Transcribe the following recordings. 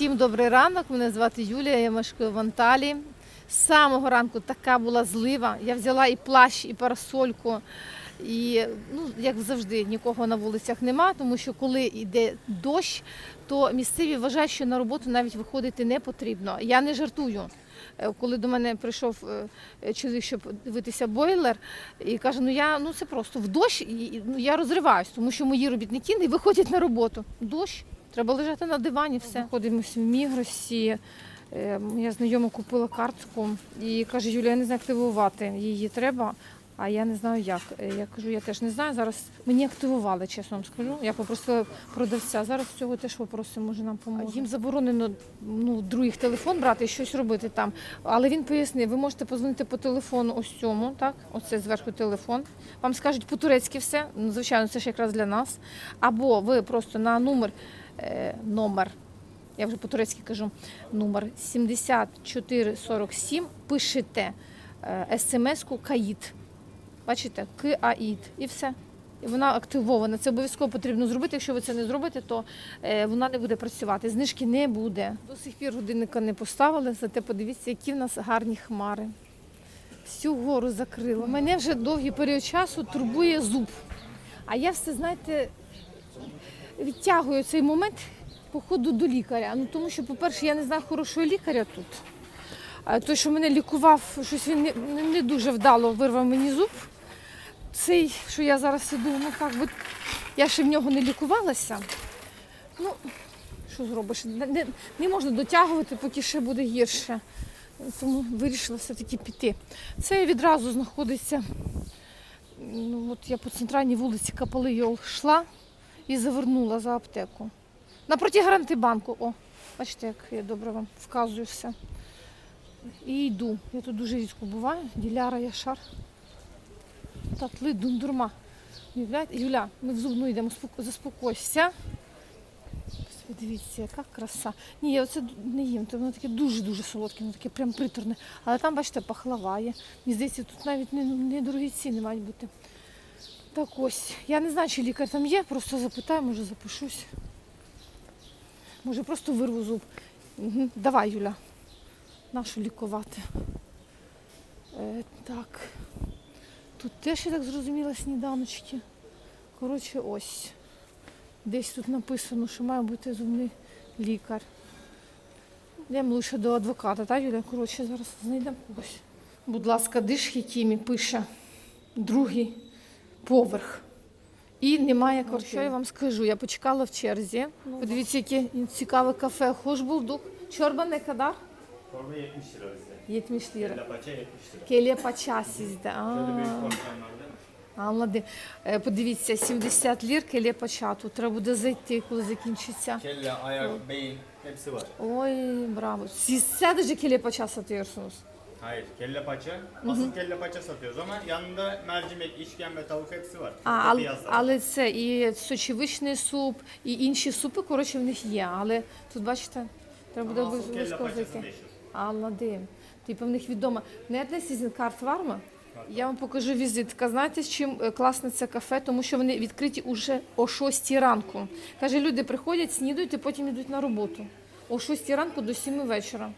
Всім добрий ранок. Мене звати Юлія, я мешкаю в Анталії. З самого ранку така була злива. Я взяла і плащ, і парасольку. І ну, як завжди, нікого на вулицях нема, тому що коли йде дощ, то місцеві вважають, що на роботу навіть виходити не потрібно. Я не жартую. Е, Коли до мене прийшов е, чоловік, щоб дивитися бойлер, і каже: ну я ну це просто в дощ, і, ну, я розриваюсь, тому що мої робітники не виходять на роботу. Дощ, треба лежати на дивані, все. Ходимося в Мігросі. Е, Моя знайома купила картку і каже, Юля, я не знаю, активувати її треба. А я не знаю як. Е, Я кажу, я теж не знаю. Зараз мені активували, чесно вам скажу. Я попросила продавця. Зараз цього теж попросимо, може нам поможе. Їм заборонено ну, других телефон брати і щось робити там. Але він пояснив, ви можете позвонити по телефону ось цьому, так? Оце зверху телефон. Вам скажуть по-турецьки все. Ну, звичайно, це ж якраз для нас. Або ви просто на номер, номер я вже по-турецьки кажу, номер 7447 пишете е, смс-ку КАїД. Бачите, КАІД і все. І вона активована. Це обов'язково потрібно зробити. Якщо ви це не зробите, то е, вона не буде працювати. Знижки не буде. До сих пір годинника не поставили, зате подивіться, які в нас гарні хмари. Всю гору закрило. Мене вже довгий період часу турбує зуб. А я все, знаєте, відтягую цей момент походу до лікаря. Ну тому що, по-перше, я не знаю хорошого лікаря тут. Той, що мене лікував, щось він не, не- дуже вдало вирвав мені зуб. Цей, що я зараз сиду, ну як би я ще в нього не лікувалася. Ну, що зробиш? Не, не, можна дотягувати, поки ще буде гірше. Тому вирішила все-таки піти. Це відразу знаходиться. Ну, от я по центральній вулиці Капалийол йшла і завернула за аптеку. Напроти гарантибанку. О, бачите, як я добре вам вказую все. І йду. Я тут дуже рідко буваю. Діляра Яшар. Татли дундурма. Юля, ми в зубну йдемо, заспокойся. Дивіться, яка краса. Ні, я оце не їм, то воно таке дуже-дуже солодке, воно таке прям приторне. Але там, бачите, пахлава є. Мені здається, тут навіть не, не ціни мають бути. Так ось. Я не знаю, чи лікар там є, просто запитаю, може запишусь. Може просто вирву зуб. Давай, Юля. Нашу лікувати. Е, так. Тут теж, я так зрозуміла, сніданочки. Коротше, ось. Десь тут написано, що має бути зубний лікар. Йдемо лише до адвоката, так, Юля? Коротше, зараз знайдемо когось. Будь ласка, диш Хікімі пише другий поверх. І немає квартири. Що я вам скажу? Я почекала в черзі. Подивіться, яке цікаве кафе. Хош булдук. Çorba ne kadar? Çorba 70 lira bizde. 70 lira. Kelle paça 70 lira. Келія пача sizde. Büyük porsiyonlarda. Anladım. Е, Подивіться, 70 лір келія пача. Тут треба буде зайти, коли закінчиться. Kelle, ayak, beyin hepsi var. Ой, браво. Siz sadece келія пача satıyorsunuz. Hayır, kelle paça. Asıl kelle paça satıyoruz ama yanında mercimek, işkembe, tavuk hepsi var. А, але, але це і сочевичний суп, і інші супи, коротше, в них є. Але тут, бачите, треба буде Ama asıl kelle обов'язково paçası зайти. meşhur. Анладим. Типу в них відомо. Не одне сізін карт варма. Я вам покажу візитка. Знаєте, з чим е, класне це кафе? Тому що вони відкриті уже о 6 ранку. Каже, люди приходять, снідають і потім йдуть на роботу. О 6 ранку до 7 вечора.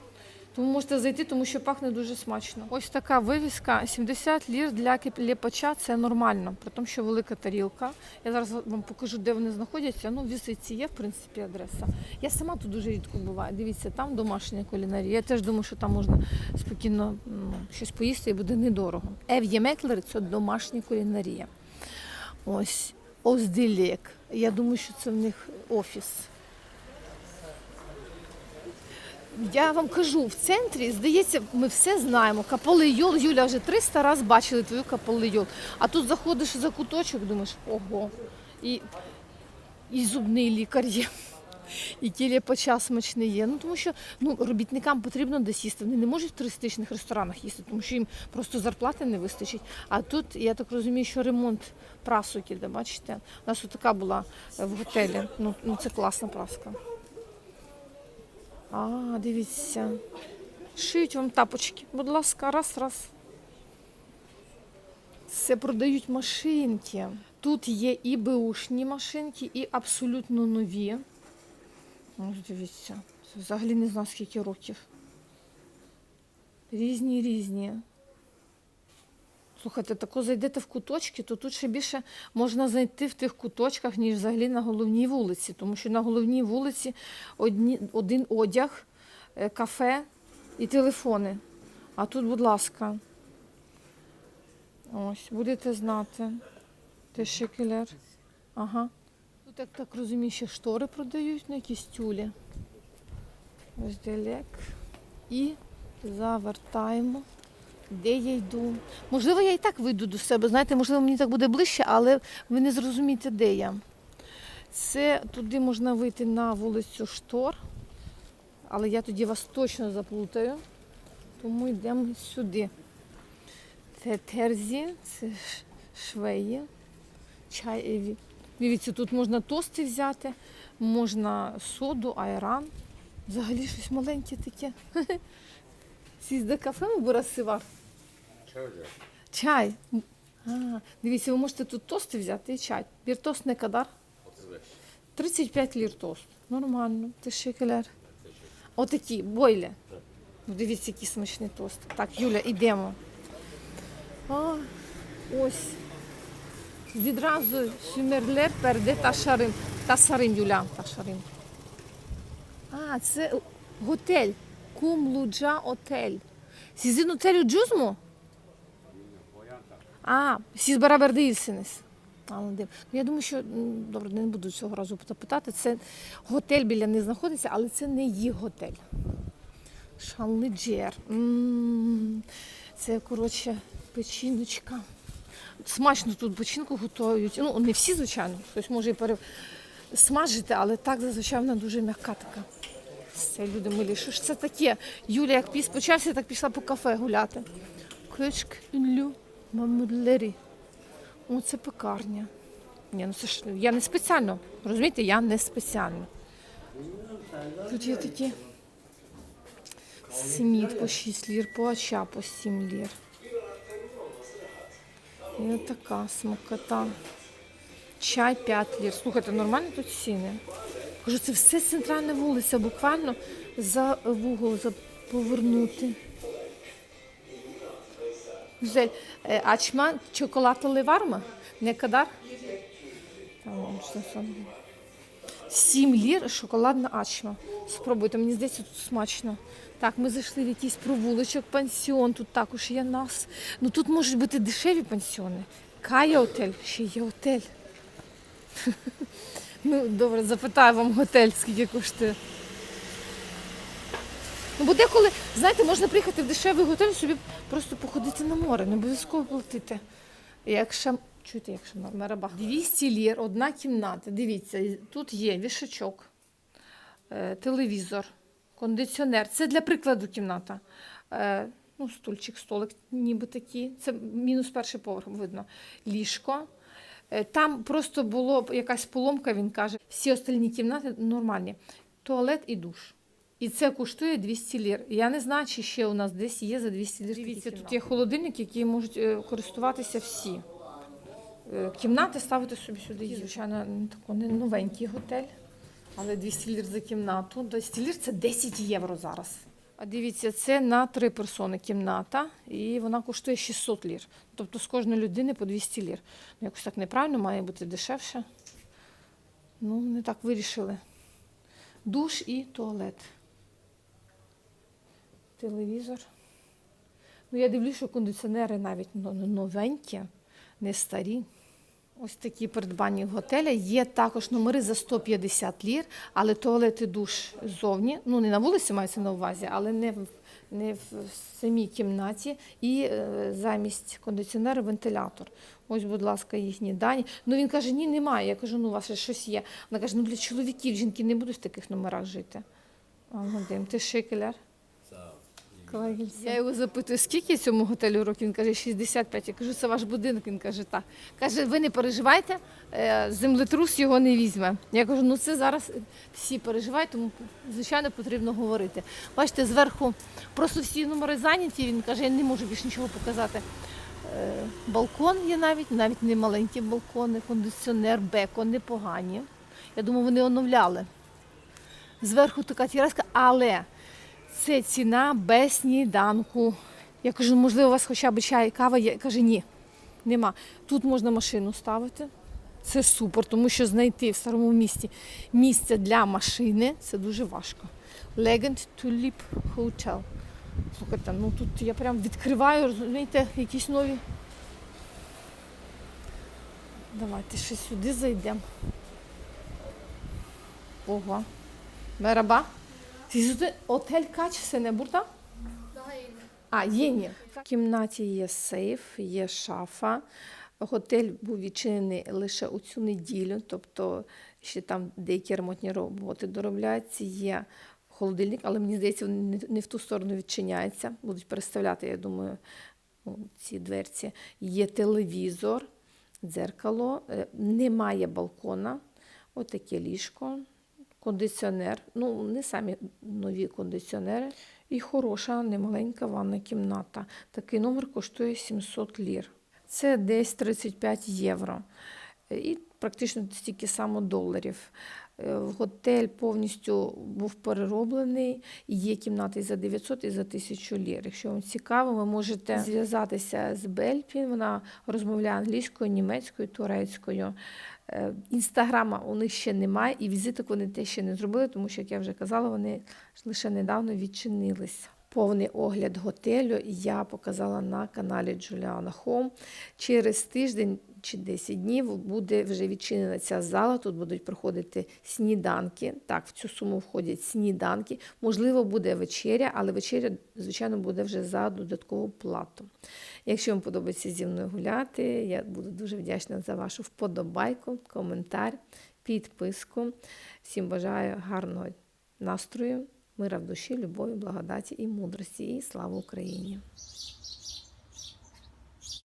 Тому можете зайти, тому що пахне дуже смачно. Ось така вивіска 70 лір для лепача це нормально, при тому, що велика тарілка. Я зараз вам покажу, де вони знаходяться. Ну, в візиці є, в принципі, адреса. Я сама тут дуже рідко буваю. Дивіться, там домашня кулінарія. Я теж думаю, що там можна спокійно ну, щось поїсти і буде недорого. Ев'є Меклер це домашня кулінарія. Ось Озділек. Я думаю, що це в них офіс. Я вам кажу, в центрі, здається, ми все знаємо. Каполийол, Юля, вже 300 разів бачили твою каполийол. А тут заходиш за куточок, думаєш, ого. І, і зубний лікар є. І тіліпача смачний є. Ну тому що ну, робітникам потрібно десь їсти. Вони не можуть в туристичних ресторанах їсти, тому що їм просто зарплати не вистачить. А тут, я так розумію, що ремонт прасок іде, бачите? У нас така була в готелі. Ну, ну це класна праска. А, дивіться. Шиють вам тапочки. Будь ласка, раз, раз. Це продають машинки. Тут є і беушні машинки, і абсолютно нові. Ось дивіться, Взагалі не знаю, скільки років. Різні, різні. Слухайте, тако зайдете в куточки, то тут ще більше можна знайти в тих куточках, ніж взагалі на головній вулиці. Тому що на головній вулиці одні, один одяг, е, кафе і телефони. А тут, будь ласка, ось, будете знати. Те шекелер. Ага. Тут, як так розумію, ще штори продають на якісь тюлі. Ось делек. І завертаємо. Де я йду? Можливо, я і так вийду до себе. Знаєте, можливо, мені так буде ближче, але ви не зрозумієте, де я. Це туди можна вийти на вулицю Штор, але я тоді вас точно заплутаю. Тому йдемо сюди. Це терзі, це швеї. Чай. е, Дивіться, тут можна тости взяти, можна соду, айран. Взагалі щось маленьке таке. Siz de kafe mi var? Чай. А, дивіться, ви можете тут тости взяти і чай. Bir тост не кадар? 35 лір тост. Нормально. ти Teşekkürler. Отакі, бойле. Ну, Дивіться, який смачний тост. Так, Юля, йдемо. А, ось. Відразу Шумерлер перде Ташарим. Тасарим, Юля, Ташарим. А, це готель. Кумлуджа отель. Otel ucuz mu? А, siz beraber değilsiniz. Ну, Я думаю, що добре, не буду цього разу питати. Це готель біля них знаходиться, але це не їх готель. Шанлиджер. Це, коротше, печіночка. Смачно тут печінку готують. Ну, не всі, звичайно, хтось може і пересмажити, але так зазвичай вона дуже м'яка така. Це люди милі. Що ж це таке? Юля, як піс почався, так пішла по кафе гуляти. Köşk ünlü mamulleri. О, це пекарня. Ні, ну це ж я не спеціально. Розумієте, я не спеціально. Тут є такі сміт по 6 лір, по ача по 7 лір. І отака смакота. Чай 5 лір. Слухайте, нормально тут ціни? Кажу, це все центральна вулиця, буквально за вугол повернути. Güzel. E, açma çikolatalı var mı? Ne kadar? Tamam işte sonra. 7 лір шоколадна ачма. Спробуйте, мені здається, тут смачно. Так, ми зайшли в якийсь провулочок, пансіон, тут також є нас. Ну тут можуть бути дешеві пансіони. Кая отель, ще є отель. Ну, добре, запитаю вам готель, скільки коштує. Ну, бо деколи, знаєте, можна приїхати в дешевий готель, собі просто походити на море, не обов'язково платити. Якщо, чуєте, якщо на мерабах. 200 лір, одна кімната. Дивіться, тут є вішачок, е, телевізор, кондиціонер. Це для прикладу кімната. Е, Ну, стульчик, столик, ніби такий. Це мінус перший поверх видно. Ліжко. Е, Там просто була якась поломка, він каже, всі остальні кімнати нормальні. Туалет і душ. І це коштує 200 лір. Я не знаю, чи ще у нас десь є за 200 лір. Дивіться, тут є холодильник, який можуть е, користуватися всі. Е, Кімнати ставити собі сюди. є. Звичайно, тако не новенький готель, але 200 лір за кімнату. 200 лір це 10 євро зараз. А дивіться, це на три персони кімната, і вона коштує 600 лір. Тобто з кожної людини по 200 лір. Ну, якось так неправильно, має бути дешевше. Ну, не так вирішили. Душ і туалет. Телевізор. Ну, я дивлюсь, що кондиціонери навіть новенькі, не старі. Ось такі придбані в готеля. Є також номери за 150 лір, але туалет і душ ззовні. Ну, не на вулиці мається на увазі, але не в, не в самій кімнаті. І е, замість кондиціонера вентилятор. Ось, будь ласка, їхні дані. Ну він каже, ні, немає. Я кажу, ну у вас ще щось є. Вона каже, ну для чоловіків жінки не будуть в таких номерах жити. А, Вадим, ти шикеляр? Я його запитую, скільки цьому готелю років? Він каже, 65. Я кажу, це ваш будинок. Він каже, так. Каже, ви не переживайте, е, землетрус його не візьме. Я кажу, ну це зараз всі переживають, тому звичайно потрібно говорити. Бачите, зверху просто всі номери зайняті. Він каже, я не можу більше нічого показати. Е, Балкон є навіть, навіть не маленькі балкони, кондиціонер, беко, непогані. Я думаю, вони оновляли. Зверху така тераска, але це ціна без сніданку. Я кажу, можливо, у вас хоча б чай, кава є. Каже, ні, нема. Тут можна машину ставити. Це супер, тому що знайти в старому місті місце для машини це дуже важко. Legend Tulip Hotel. Слухайте, ну тут я прям відкриваю, розумієте, якісь нові. Давайте ще сюди зайдемо. Ого. Merhaba. Siz de otel kaç sene burada? Daha yeni. А, є. В кімнаті є сейф, є шафа. Готель був відчинений лише у цю неділю, тобто ще там деякі ремонтні роботи доробляються. Є холодильник, але мені здається, він не- в ту сторону відчиняється. Будуть переставляти, я думаю, ці дверці. Є телевізор, дзеркало, е, немає балкона. Отаке ліжко, кондиціонер. Ну, не самі нові кондиціонери. І хороша, немаленька ванна кімната. Такий номер коштує 700 лір. Це десь 35 євро. І практично стільки само доларів. Е, Готель повністю був перероблений. Є кімнати за 900 і за 1000 лір. Якщо вам цікаво, ви можете зв'язатися з Бельпін. Вона розмовляє англійською, німецькою, турецькою. Е, Інстаграма у них ще немає, і візиток вони те ще не зробили, тому що, як я вже казала, вони лише недавно відчинились. Повний огляд готелю я показала на каналі Джуліана Хом. Через тиждень чи 10 днів буде вже відчинена ця зала. Тут будуть проходити сніданки. Так, в цю суму входять сніданки. Можливо, буде вечеря, але вечеря, звичайно, буде вже за додаткову плату. Якщо вам подобається зі мною гуляти, я буду дуже вдячна за вашу вподобайку, коментар, підписку. Всім бажаю гарного настрою, мира в душі, любові, благодаті і мудрості. І слава Україні!